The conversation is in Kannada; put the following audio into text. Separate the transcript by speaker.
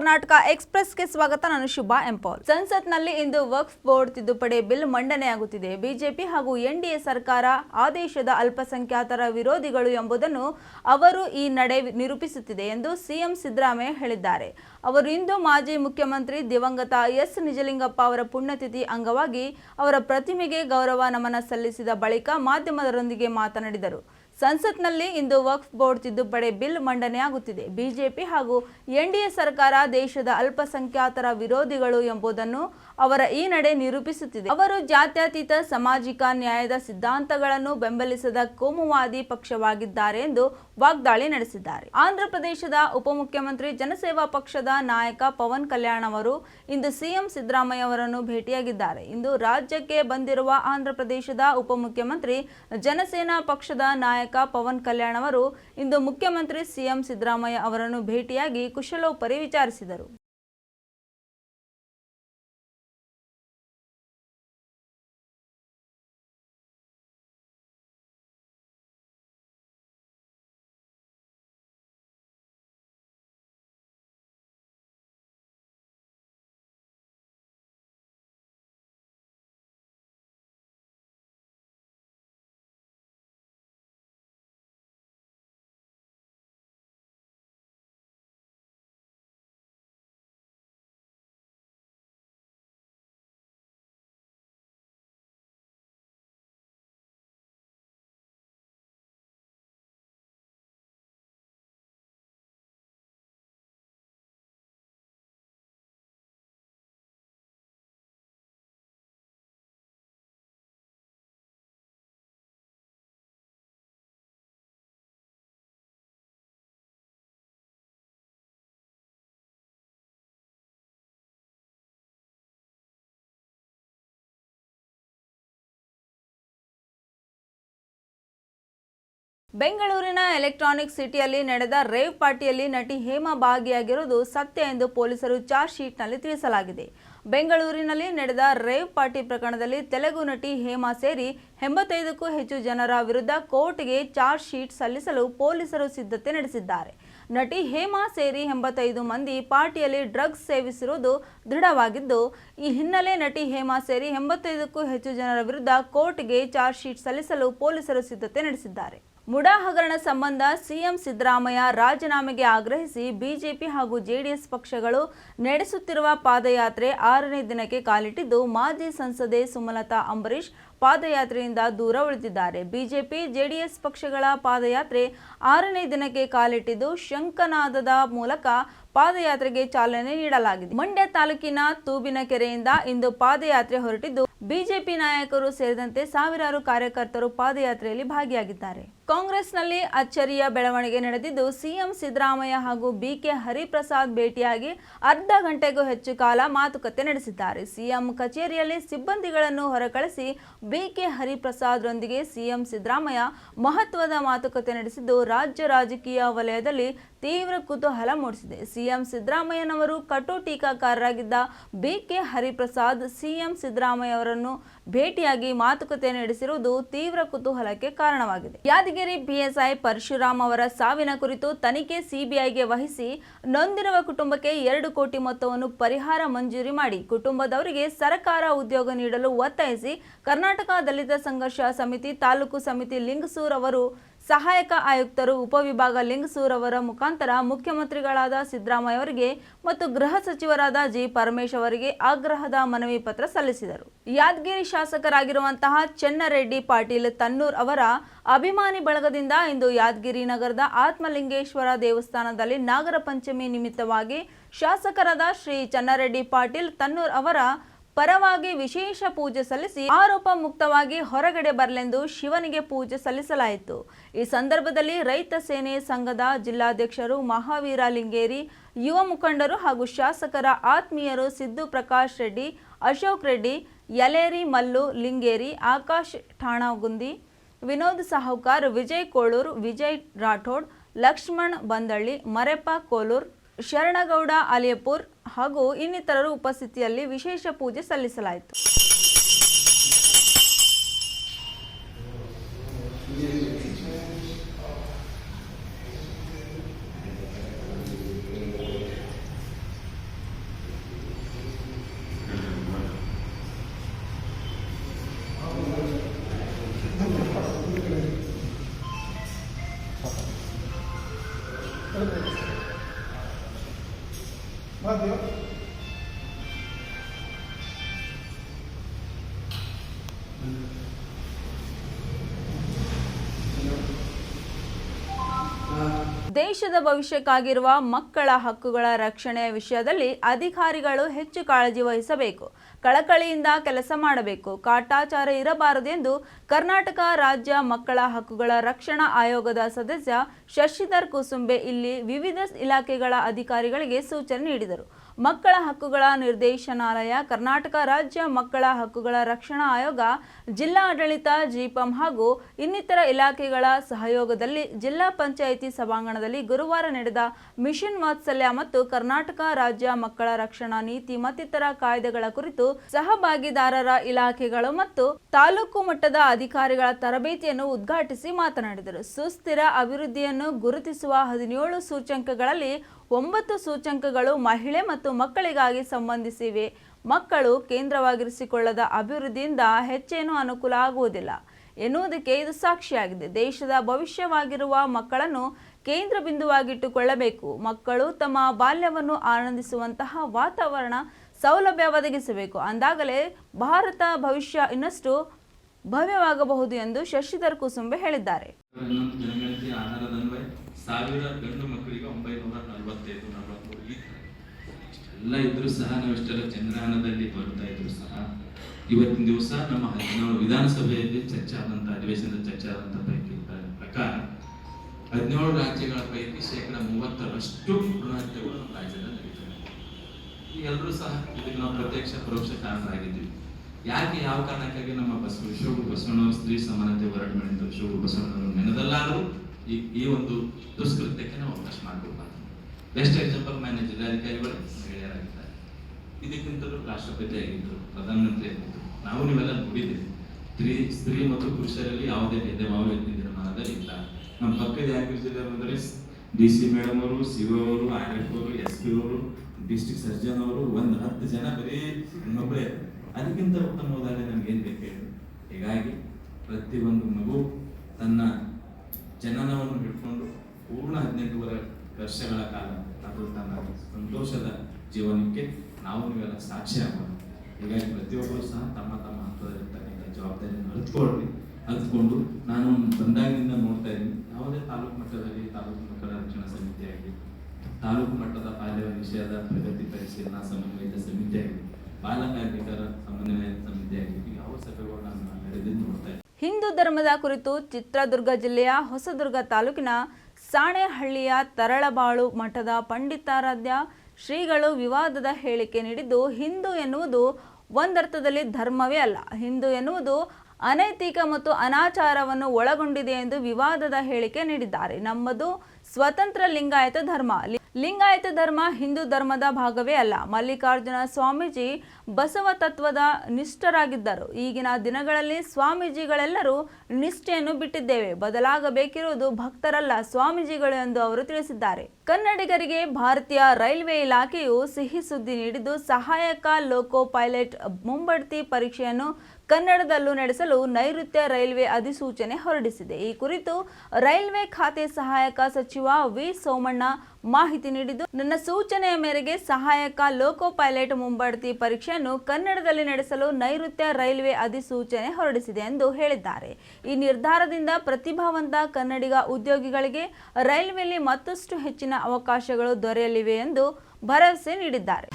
Speaker 1: ಕರ್ನಾಟಕ ಎಕ್ಸ್ಪ್ರೆಸ್ಗೆ ಸ್ವಾಗತ. ನಾನು ಶುಭಾ ಎಂಪಾಲ್ ಸಂಸತ್ನಲ್ಲಿ ಇಂದು ವಕ್ಫ್ ಬೋರ್ಡ್ ತಿದ್ದುಪಡಿ ಬಿಲ್ ಮಂಡನೆಯಾಗುತ್ತಿದೆ. ಬಿಜೆಪಿ ಹಾಗೂ ಎನ್ಡಿಎ ಸರ್ಕಾರ ಆದೇಶದ ಅಲ್ಪಸಂಖ್ಯಾತರ ವಿರೋಧಿಗಳು ಎಂಬುದನ್ನು ಅವರು ಈ ನಡೆ ನಿರೂಪಿಸುತ್ತಿದೆ ಎಂದು ಸಿಎಂ ಸಿದ್ದರಾಮಯ್ಯ ಹೇಳಿದ್ದಾರೆ. ಅವರು ಇಂದು ಮಾಜಿ ಮುಖ್ಯಮಂತ್ರಿ ದಿವಂಗತ ಎಸ್ ನಿಜಲಿಂಗಪ್ಪ ಅವರ ಪುಣ್ಯತಿಥಿ ಅಂಗವಾಗಿ ಅವರ ಪ್ರತಿಮೆಗೆ ಗೌರವ ನಮನ ಸಲ್ಲಿಸಿದ ಬಳಿಕ ಮಾಧ್ಯಮದರೊಂದಿಗೆ ಮಾತನಾಡಿದರು. ಸಂಸತ್ನಲ್ಲಿ ಇಂದು ವಕ್ಫ್ ಬೋರ್ಡ್ ತಿದ್ದುಪಡಿ ಬಿಲ್ ಮಂಡನೆಯಾಗುತ್ತಿದೆ. ಬಿಜೆಪಿ ಹಾಗೂ ಎನ್ಡಿಎ ಸರ್ಕಾರ ದೇಶದ ಅಲ್ಪಸಂಖ್ಯಾತರ ವಿರೋಧಿಗಳು ಎಂಬುದನ್ನು ಅವರ ಈ ನಡೆ ನಿರೂಪಿಸುತ್ತಿದೆ. ಅವರು ಜಾತ್ಯತೀತ ಸಾಮಾಜಿಕ ನ್ಯಾಯದ ಸಿದ್ಧಾಂತಗಳನ್ನು ಬೆಂಬಲಿಸದ ಕೋಮುವಾದಿ ಪಕ್ಷವಾಗಿದ್ದಾರೆ ಎಂದು ವಾಗ್ದಾಳಿ ನಡೆಸಿದ್ದಾರೆ. ಆಂಧ್ರ ಪ್ರದೇಶದ ಉಪಮುಖ್ಯಮಂತ್ರಿ ಜನಸೇವಾ ಪಕ್ಷದ ನಾಯಕ ಪವನ್ ಕಲ್ಯಾಣ್ ಅವರು ಇಂದು ಸಿಎಂ ಸಿದ್ದರಾಮಯ್ಯ ಅವರನ್ನು ಭೇಟಿಯಾಗಿದ್ದಾರೆ. ಇಂದು ರಾಜ್ಯಕ್ಕೆ ಬಂದಿರುವ ಆಂಧ್ರ ಪ್ರದೇಶದ ಉಪಮುಖ್ಯಮಂತ್ರಿ ಜನಸೇನಾ ಪಕ್ಷದ ನಾಯಕ ಪವನ್ ಕಲ್ಯಾಣ್ ಅವರು ಇಂದು ಮುಖ್ಯಮಂತ್ರಿ ಸಿಎಂ ಸಿದ್ದರಾಮಯ್ಯ ಅವರನ್ನು ಭೇಟಿಯಾಗಿ ಕುಶಲೋಪರಿ ವಿಚಾರಿಸಿದರು. ಬೆಂಗಳೂರಿನ ಎಲೆಕ್ಟ್ರಾನಿಕ್ ಸಿಟಿಯಲ್ಲಿ ನಡೆದ ರೇವ್ ಪಾರ್ಟಿಯಲ್ಲಿ ನಟಿ ಹೇಮಾ ಭಾಗಿಯಾಗಿರುವುದು ಸತ್ಯ ಎಂದು ಪೊಲೀಸರು ಚಾರ್ಜ್ ಶೀಟ್ನಲ್ಲಿ ತಿಳಿಸಲಾಗಿದೆ. ಬೆಂಗಳೂರಿನಲ್ಲಿ ನಡೆದ ರೇವ್ ಪಾರ್ಟಿ ಪ್ರಕರಣದಲ್ಲಿ ತೆಲುಗು ನಟಿ ಹೇಮಾ ಸೇರಿ ಎಂಬತ್ತೈದಕ್ಕೂ ಹೆಚ್ಚು ಜನರ ವಿರುದ್ಧ ಕೋರ್ಟ್ಗೆ ಚಾರ್ಜ್ ಶೀಟ್ ಸಲ್ಲಿಸಲು ಪೊಲೀಸರು ಸಿದ್ಧತೆ ನಡೆಸಿದ್ದಾರೆ. ನಟಿ ಹೇಮಾ ಸೇರಿ ಎಂಬತ್ತೈದು ಮಂದಿ ಪಾರ್ಟಿಯಲ್ಲಿ ಡ್ರಗ್ಸ್ ಸೇವಿಸಿರುವುದು ದೃಢವಾಗಿದ್ದು, ಈ ಹಿನ್ನೆಲೆ ನಟಿ ಹೇಮಾ ಸೇರಿ ಎಂಬತ್ತೈದಕ್ಕೂ ಹೆಚ್ಚು ಜನರ ವಿರುದ್ಧ ಕೋರ್ಟ್ಗೆ ಚಾರ್ಜ್ ಶೀಟ್ ಸಲ್ಲಿಸಲು ಪೊಲೀಸರು ಸಿದ್ಧತೆ ನಡೆಸಿದ್ದಾರೆ. ಮುಡಾ ಹಗರಣ ಸಂಬಂಧ ಸಿಎಂ ಸಿದ್ದರಾಮಯ್ಯ ರಾಜೀನಾಮೆಗೆ ಆಗ್ರಹಿಸಿ ಬಿಜೆಪಿ ಹಾಗೂ ಜೆಡಿಎಸ್ ಪಕ್ಷಗಳು ನಡೆಸುತ್ತಿರುವ ಪಾದಯಾತ್ರೆ ಆರನೇ ದಿನಕ್ಕೆ ಕಾಲಿಟ್ಟಿದ್ದು, ಮಾಜಿ ಸಂಸದೆ ಸುಮಲತಾ ಅಂಬರೀಶ್ ಪಾದಯಾತ್ರೆಯಿಂದ ದೂರ ಉಳಿದಿದ್ದಾರೆ. ಬಿಜೆಪಿ, ಜೆಡಿಎಸ್ ಪಕ್ಷಗಳ ಪಾದಯಾತ್ರೆ ಆರನೇ ದಿನಕ್ಕೆ ಕಾಲಿಟ್ಟಿದ್ದು, ಶಂಕನಾದದ ಮೂಲಕ ಪಾದಯಾತ್ರೆಗೆ ಚಾಲನೆ ನೀಡಲಾಗಿದೆ. ಮಂಡ್ಯ ತಾಲೂಕಿನ ತೂಬಿನ ಕೆರೆಯಿಂದ ಇಂದು ಪಾದಯಾತ್ರೆ ಹೊರಟಿದ್ದು ಬಿಜೆಪಿ ನಾಯಕರು ಸೇರಿದಂತೆ ಸಾವಿರಾರು ಕಾರ್ಯಕರ್ತರು ಪಾದಯಾತ್ರೆಯಲ್ಲಿ ಭಾಗಿಯಾಗಿದ್ದಾರೆ. ಕಾಂಗ್ರೆಸ್ನಲ್ಲಿ ಅಚ್ಚರಿಯ ಬೆಳವಣಿಗೆ ನಡೆದಿದ್ದು, ಸಿಎಂ ಸಿದ್ದರಾಮಯ್ಯ ಹಾಗೂ ಬಿಕೆ ಹರಿಪ್ರಸಾದ್ ಭೇಟಿಯಾಗಿ ಅರ್ಧ ಗಂಟೆಗೂ ಹೆಚ್ಚು ಕಾಲ ಮಾತುಕತೆ ನಡೆಸಿದ್ದಾರೆ. ಸಿಎಂ ಕಚೇರಿಯಲ್ಲಿ ಸಿಬ್ಬಂದಿಗಳನ್ನು ಹೊರಕಳಿಸಿ ಬಿಕೆ ಹರಿಪ್ರಸಾದ್ರೊಂದಿಗೆ ಸಿಎಂ ಸಿದ್ದರಾಮಯ್ಯ ಮಹತ್ವದ ಮಾತುಕತೆ ನಡೆಸಿದ್ದು, ರಾಜ್ಯ ರಾಜಕೀಯ ವಲಯದಲ್ಲಿ ತೀವ್ರ ಕುತೂಹಲ ಮೂಡಿಸಿದೆ. ಸಿಎಂ ಸಿದ್ದರಾಮಯ್ಯನವರು ಕಟು ಟೀಕಾಕಾರರಾಗಿದ್ದ ಬಿಕೆ ಹರಿಪ್ರಸಾದ್, ಸಿಎಂ ಸಿದ್ದರಾಮಯ್ಯ ಅವರನ್ನು ಭೇಟಿಯಾಗಿ ಮಾತುಕತೆ ನಡೆಸಿರುವುದು ತೀವ್ರ ಕುತೂಹಲಕ್ಕೆ ಕಾರಣವಾಗಿದೆ. ಯಾದಗಿರಿ ಪಿಎಸ್ಐ ಪರಶುರಾಮ್ ಅವರ ಸಾವಿನ ಕುರಿತು ತನಿಖೆ ಸಿಬಿಐಗೆ ವಹಿಸಿ ನೊಂದಿರುವ ಕುಟುಂಬಕ್ಕೆ ಎರಡು ಕೋಟಿ ಮೊತ್ತವನ್ನು ಪರಿಹಾರ ಮಂಜೂರಿ ಮಾಡಿ, ಕುಟುಂಬದವರಿಗೆ ಸರ್ಕಾರ ಉದ್ಯೋಗ ನೀಡಲು ಒತ್ತಾಯಿಸಿ ಕರ್ನಾಟಕ ದಲಿತ ಸಂಘರ್ಷ ಸಮಿತಿ ತಾಲೂಕು ಸಮಿತಿ ಲಿಂಗಸೂರ್ ಅವರು ಸಹಾಯಕ ಆಯುಕ್ತರು ಉಪವಿಭಾಗ ಲಿಂಗಸೂರ್ ಅವರ ಮುಖಾಂತರ ಮುಖ್ಯಮಂತ್ರಿಗಳಾದ ಸಿದ್ದರಾಮಯ್ಯ ಅವರಿಗೆ ಮತ್ತು ಗೃಹ ಸಚಿವರಾದ ಜಿ ಪರಮೇಶ್ ಅವರಿಗೆ ಆಗ್ರಹದ ಮನವಿ ಪತ್ರ ಸಲ್ಲಿಸಿದರು. ಯಾದಗಿರಿ ಶಾಸಕರಾಗಿರುವಂತಹ ಚೆನ್ನರೆಡ್ಡಿ ಪಾಟೀಲ್ ತನ್ನೂರ್ ಅವರ ಅಭಿಮಾನಿ ಬಳಗದಿಂದ ಇಂದು ಯಾದಗಿರಿ ನಗರದ ಆತ್ಮಲಿಂಗೇಶ್ವರ ದೇವಸ್ಥಾನದಲ್ಲಿ ನಾಗರ ಪಂಚಮಿ ನಿಮಿತ್ತವಾಗಿ ಶಾಸಕರಾದ ಶ್ರೀ ಚನ್ನರೆಡ್ಡಿ ಪಾಟೀಲ್ ತನ್ನೂರ್ ಅವರ ಪರವಾಗಿ ವಿಶೇಷ ಪೂಜೆ ಸಲ್ಲಿಸಿ ಆರೋಪ ಮುಕ್ತವಾಗಿ ಹೊರಗಡೆ ಬರಲೆಂದು ಶಿವನಿಗೆ ಪೂಜೆ ಸಲ್ಲಿಸಲಾಯಿತು. ಈ ಸಂದರ್ಭದಲ್ಲಿ ರೈತ ಸೇನೆ ಸಂಘದ ಜಿಲ್ಲಾಧ್ಯಕ್ಷರು ಮಹಾವೀರ ಲಿಂಗೇರಿ, ಯುವ ಮುಖಂಡರು ಹಾಗೂ ಶಾಸಕರ ಆತ್ಮೀಯರು ಸಿದ್ದು ಪ್ರಕಾಶ್ ರೆಡ್ಡಿ, ಅಶೋಕ್ ರೆಡ್ಡಿ, ಯಲೇರಿ ಮಲ್ಲು ಲಿಂಗೇರಿ, ಆಕಾಶ್ ಠಾಣಗುಂದಿ, ವಿನೋದ್ ಸಾಹುಕಾರ್, ವಿಜಯ್ ಕೋಳೂರ್, ವಿಜಯ್ ರಾಠೋಡ್, ಲಕ್ಷ್ಮಣ್ ಬಂದಳ್ಳಿ, ಮರೆಪ್ಪ ಕೋಲೂರ್ ಶರಣಗೌಡ ಅಲಿಯಪುರ್ ಹಾಗೂ ಇನ್ನಿತರರು ಉಪಸ್ಥಿತಿಯಲ್ಲಿ ವಿಶೇಷ ಪೂಜೆ ಸಲ್ಲಿಸಲಾಯಿತು.
Speaker 2: Valeu.
Speaker 1: ದೇಶದ ಭವಿಷ್ಯಕ್ಕಾಗಿರುವ ಮಕ್ಕಳ ಹಕ್ಕುಗಳ ರಕ್ಷಣೆಯ ವಿಷಯದಲ್ಲಿ ಅಧಿಕಾರಿಗಳು ಹೆಚ್ಚು ಕಾಳಜಿ ವಹಿಸಬೇಕು. ಕಳಕಳಿಯಿಂದ ಕೆಲಸ ಮಾಡಬೇಕು. ಕಾಟಾಚಾರ ಇರಬಾರದು ಎಂದು ಕರ್ನಾಟಕ ರಾಜ್ಯ ಮಕ್ಕಳ ಹಕ್ಕುಗಳ ರಕ್ಷಣಾ ಆಯೋಗದ ಸದಸ್ಯ ಶಶಿಧರ್ ಕುಸುಂಬೆ ಇಲ್ಲಿ ವಿವಿಧ ಇಲಾಖೆಗಳ ಅಧಿಕಾರಿಗಳಿಗೆ ಸೂಚನೆ ನೀಡಿದರು. ಮಕ್ಕಳ ಹಕ್ಕುಗಳ ನಿರ್ದೇಶನಾಲಯ, ಕರ್ನಾಟಕ ರಾಜ್ಯ ಮಕ್ಕಳ ಹಕ್ಕುಗಳ ರಕ್ಷಣಾ ಆಯೋಗ ಜಿಲ್ಲಾ ಆಡಳಿತ ಜಿಪಂ ಹಾಗೂ ಇನ್ನಿತರ ಇಲಾಖೆಗಳ ಸಹಯೋಗದಲ್ಲಿ ಜಿಲ್ಲಾ ಪಂಚಾಯಿತಿ ಸಭಾಂಗಣದಲ್ಲಿ ಗುರುವಾರ ನಡೆದ ಮಿಷನ್ ವಾತ್ಸಲ್ಯ ಮತ್ತು ಕರ್ನಾಟಕ ರಾಜ್ಯ ಮಕ್ಕಳ ರಕ್ಷಣಾ ನೀತಿ ಮತ್ತಿತರ ಕಾಯ್ದೆಗಳ ಕುರಿತು ಸಹಭಾಗಿದಾರರ ಇಲಾಖೆಗಳು ಮತ್ತು ತಾಲೂಕು ಮಟ್ಟದ ಅಧಿಕಾರಿಗಳ ತರಬೇತಿಯನ್ನು ಉದ್ಘಾಟಿಸಿ ಮಾತನಾಡಿದರು. ಸುಸ್ಥಿರ ಅಭಿವೃದ್ಧಿಯನ್ನು ಗುರುತಿಸುವ ಹದಿನೇಳು ಸೂಚ್ಯಂಕಗಳಲ್ಲಿ ಒಂಬತ್ತು ಸೂಚ್ಯಂಕಗಳು ಮಹಿಳೆ ಮತ್ತು ಮಕ್ಕಳಿಗಾಗಿ ಸಂಬಂಧಿಸಿವೆ. ಮಕ್ಕಳು ಕೇಂದ್ರವಾಗಿರಿಸಿಕೊಳ್ಳದ ಅಭಿವೃದ್ಧಿಯಿಂದ ಹೆಚ್ಚೇನೂ ಅನುಕೂಲ ಆಗುವುದಿಲ್ಲ. ಎನ್ನುವುದಕ್ಕೆ ಇದು ಸಾಕ್ಷಿಯಾಗಿದೆ. ದೇಶದ ಭವಿಷ್ಯವಾಗಿರುವ ಮಕ್ಕಳನ್ನು ಕೇಂದ್ರ ಬಿಂದುವಾಗಿಟ್ಟುಕೊಳ್ಳಬೇಕು. ಮಕ್ಕಳು ತಮ್ಮ ಬಾಲ್ಯವನ್ನು ಆನಂದಿಸುವಂತಹ ವಾತಾವರಣ ಸೌಲಭ್ಯ ಒದಗಿಸಬೇಕು. ಅಂದಾಗಲೇ ಭಾರತ ಭವಿಷ್ಯ ಇನ್ನಷ್ಟು ಭವ್ಯವಾಗಬಹುದು ಎಂದು ಶಶಿಧರ್ ಕುಸುಂಬೆ ಹೇಳಿದ್ದಾರೆ.
Speaker 3: ಇಷ್ಟೆಲ್ಲ ಇದ್ರೂ ಸಹ ನಾವೆಷ್ಟೆಲ್ಲ ಚಂದ್ರಯಾನದಲ್ಲಿ ಬರ್ತಾ ಇದ್ರು ಸಹ ಇವತ್ತಿನ ದಿವಸ ನಮ್ಮ ಹದಿನೇಳು ವಿಧಾನಸಭೆಯಲ್ಲಿ ಚರ್ಚೆ ಆದಂಥ ಅಧಿವೇಶನದ ಚರ್ಚೆ ಆದಂಥ ಪೈಕಿ ಪ್ರಕಾರ ಹದಿನೇಳು ರಾಜ್ಯಗಳ ಪೈಕಿ ಶೇಕಡ ಮೂವತ್ತರಷ್ಟು ರಾಜ್ಯಗಳು ನಮ್ಮ ರಾಜ್ಯದಲ್ಲಿ ಎಲ್ಲರೂ ಸಹ ಇದಕ್ಕೆ ನಾವು ಪ್ರತ್ಯಕ್ಷ, ಪರೋಕ್ಷ ಕಾರಣರಾಗಿದ್ದೀವಿ. ಯಾಕೆ ಯಾವ ಕಾರಣಕ್ಕಾಗಿ ನಮ್ಮ ಬಸವ ವಿಶ್ವಗುರು ಬಸವಣ್ಣ ಸ್ತ್ರೀ ಸಮಾನತೆ ಹೋರಾಟ ಮಾಡಿದ ವಿಶ್ವಗುರು ಬಸವಣ್ಣವರು ನೆನದಲ್ಲಾದರೂ ಈ ಈ ಒಂದು ದುಷ್ಕೃತ್ಯಕ್ಕೆ ನಾವು ಅವಕಾಶ ಮಾಡಬೇಕಾಗ್ತದೆ ಬೆಸ್ಟ್ ಎಕ್ಸಾಂಪಲ್ ಮಾನ್ಯ ಜಿಲ್ಲಾಧಿಕಾರಿಗಳು ಮಹಿಳೆಯರಾಗಿದ್ದಾರೆ ಇದಕ್ಕಿಂತಲೂ ರಾಷ್ಟ್ರಪತಿ ಆಗಿದ್ದರು ಪ್ರಧಾನಮಂತ್ರಿ ಆಗಿದ್ದರು ನಾವು ನೀವೆಲ್ಲ ನೋಡಿದ್ದೀವಿ ಸ್ತ್ರೀ ಸ್ತ್ರೀ ಮತ್ತು ಪುರುಷರಲ್ಲಿ ಯಾವುದೇ ಭೇದ ವ್ಯಕ್ತಿ ನಿರ್ಮಾಣದಲ್ಲಿ ಇಲ್ಲ. ನಮ್ಮ ಪಕ್ಕದ ಯಾಕೆ ಜಿಲ್ಲೆ ಅಂದರೆ ಡಿ ಸಿ ಮೇಡಮ್ ಅವರು, ಸಿ ಅವರು, ಆರ್ ಎಫ್ ಅವರು, ಎಸ್ ಪಿ ಅವರು ಡಿಸ್ಟಿಕ್ ಸರ್ಜನ್ ಅವರು, ಒಂದು ಹತ್ತು ಜನ ಬರೀ ಹೆಣ್ಮಕ್ಳೇ ಅದಕ್ಕಿಂತ ಉತ್ತಮ ಉದಾಹರಣೆ ಬೇಕು ಹೇಳಿ? ಹೀಗಾಗಿ ಪ್ರತಿಯೊಂದು ಮಗು ತನ್ನ ಜನನವನ್ನು ಹಿಡ್ಕೊಂಡು ಪೂರ್ಣ ಹದಿನೆಂಟೂವರೆ ವರ್ಷಗಳ ಕಾಲ ತನ್ನ ಸಂತೋಷದ ಜೀವನಕ್ಕೆ ನಾವು ನೀವೆಲ್ಲ ಸಾಕ್ಷಿ ಆಗೋಣ ಹೀಗಾಗಿ ಪ್ರತಿಯೊಬ್ಬರು ಸಹ ತಮ್ಮ ತಮ್ಮ ಹಂತದಲ್ಲಿರ್ತಕ್ಕಂಥ ಜವಾಬ್ದಾರಿಯನ್ನು ಅರಿತುಕೊಳ್ಳಿ ಅರಿತುಕೊಂಡು ನಾನು ಬಂದಾಗಿನಿಂದ ನೋಡ್ತಾ ಇದ್ದೀನಿ ಯಾವುದೇ ತಾಲೂಕು ಮಟ್ಟದಲ್ಲಿ ತಾಲೂಕು ಮಕ್ಕಳ ರಕ್ಷಣಾ ಸಮಿತಿ ಆಗಲಿ ತಾಲೂಕು ಮಟ್ಟದ ಬಾಲ್ಯ ವಿಷಯದ ಪ್ರಗತಿ ಪರಿಶೀಲನಾ ಸಮಿತಿ ಆಗಲಿ ಬಾಲ ಕಾರ್ಮಿಕರ ಸಮನ್ವಯ ಸಮಿತಿ ಆಗಲಿ ಯಾವ ಸಭೆಗಳು ನಾನು ನಡೆದಿದ್ದು ನೋಡ್ತಾ ಇದ್ದೀನಿ
Speaker 1: ಹಿಂದೂ ಧರ್ಮದ ಕುರಿತು ಚಿತ್ರದುರ್ಗ ಜಿಲ್ಲೆಯ ಹೊಸದುರ್ಗ ತಾಲೂಕಿನ ಸಾಣೆಹಳ್ಳಿಯ ತರಳಬಾಳು ಮಠದ ಪಂಡಿತಾರಾಧ್ಯ ಶ್ರೀಗಳು ವಿವಾದದ ಹೇಳಿಕೆ ನೀಡಿದ್ದು, ಹಿಂದೂ ಎನ್ನುವುದು ಒಂದರ್ಥದಲ್ಲಿ ಧರ್ಮವೇ ಅಲ್ಲ. ಹಿಂದೂ ಎನ್ನುವುದು ಅನೈತಿಕ ಮತ್ತು ಅನಾಚಾರವನ್ನು ಒಳಗೊಂಡಿದೆ ಎಂದು ವಿವಾದದ ಹೇಳಿಕೆ ನೀಡಿದ್ದಾರೆ. ನಮ್ಮದು ಸ್ವತಂತ್ರ ಲಿಂಗಾಯತ ಧರ್ಮ. ಲಿಂಗಾಯತ ಧರ್ಮ, ಹಿಂದೂ ಧರ್ಮದ ಭಾಗವೇ ಅಲ್ಲ. ಮಲ್ಲಿಕಾರ್ಜುನ ಸ್ವಾಮೀಜಿ ಬಸವ ತತ್ವದ ನಿಷ್ಠರಾಗಿದ್ದರು. ಈಗಿನ ದಿನಗಳಲ್ಲಿ ಸ್ವಾಮೀಜಿಗಳೆಲ್ಲರೂ ನಿಷ್ಠೆಯನ್ನು ಬಿಟ್ಟಿದ್ದೇವೆ. ಬದಲಾಗಬೇಕಿರುವುದು ಭಕ್ತರಲ್ಲ ಸ್ವಾಮೀಜಿಗಳು ಎಂದು ಅವರು ತಿಳಿಸಿದ್ದಾರೆ. ಕನ್ನಡಿಗರಿಗೆ ಭಾರತೀಯ ರೈಲ್ವೆ ಇಲಾಖೆಯು ಸಿಹಿ ಸುದ್ದಿ ನೀಡಿದ್ದು, ಸಹಾಯಕ ಲೋಕೋ ಪೈಲಟ್ ಮುಂಬಡ್ತಿ ಪರೀಕ್ಷೆಯನ್ನು ಕನ್ನಡದಲ್ಲೂ ನಡೆಸಲು ನೈಋತ್ಯ ರೈಲ್ವೆ ಅಧಿಸೂಚನೆ ಹೊರಡಿಸಿದೆ. ಈ ಕುರಿತು ರೈಲ್ವೆ ಖಾತೆ ಸಹಾಯಕ ಸಚಿವ ವಿ. ಸೋಮಣ್ಣ ಮಾಹಿತಿ ನೀಡಿದ್ದು, ನನ್ನ ಸೂಚನೆಯ ಮೇರೆಗೆ ಸಹಾಯಕ ಲೋಕೋ ಪೈಲಟ್ ಮುಂಬಡ್ತಿ ಪರೀಕ್ಷೆಯನ್ನು ಕನ್ನಡದಲ್ಲಿ ನಡೆಸಲು ನೈಋತ್ಯ ರೈಲ್ವೆ ಅಧಿಸೂಚನೆ ಹೊರಡಿಸಿದೆ ಎಂದು ಹೇಳಿದ್ದಾರೆ. ಈ ನಿರ್ಧಾರದಿಂದ ಪ್ರತಿಭಾವಂತ ಕನ್ನಡಿಗ ಉದ್ಯೋಗಿಗಳಿಗೆ ರೈಲ್ವೆಯಲ್ಲಿ ಮತ್ತಷ್ಟು ಹೆಚ್ಚಿನ ಅವಕಾಶಗಳು ದೊರೆಯಲಿವೆ ಎಂದು ಭರವಸೆ ನೀಡಿದ್ದಾರೆ.